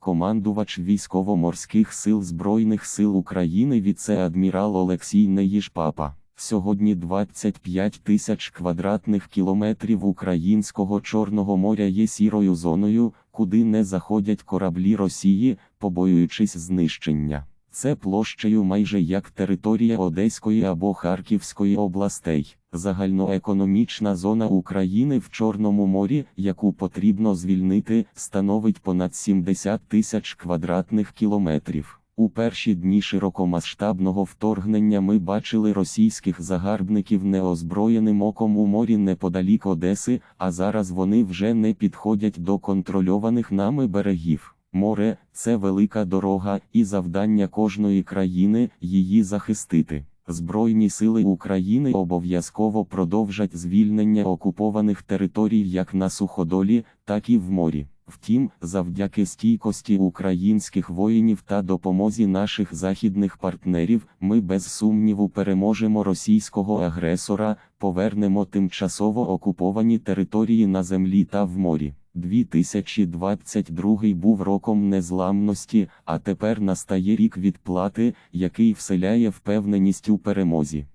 командувач військово-морських сил Збройних сил України віце-адмірал Олексій Неїжпапа. Сьогодні 25 тисяч квадратних кілометрів українського Чорного моря є сірою зоною, куди не заходять кораблі Росії, побоюючись знищення. Це площею майже як територія Одеської або Харківської областей. Загальноекономічна зона України в Чорному морі, яку потрібно звільнити, становить понад 70 тисяч квадратних кілометрів. У перші дні широкомасштабного вторгнення ми бачили російських загарбників неозброєним оком у морі неподалік Одеси, а зараз вони вже не підходять до контрольованих нами берегів. Море це велика дорога, і завдання кожної країни її захистити. Збройні сили України обов'язково продовжать звільнення окупованих територій як на суходолі, так і в морі. Втім, завдяки стійкості українських воїнів та допомозі наших західних партнерів, ми без сумніву переможемо російського агресора, повернемо тимчасово окуповані території на землі та в морі. 2022 був роком незламності, а тепер настає рік відплати, який вселяє впевненість у перемозі.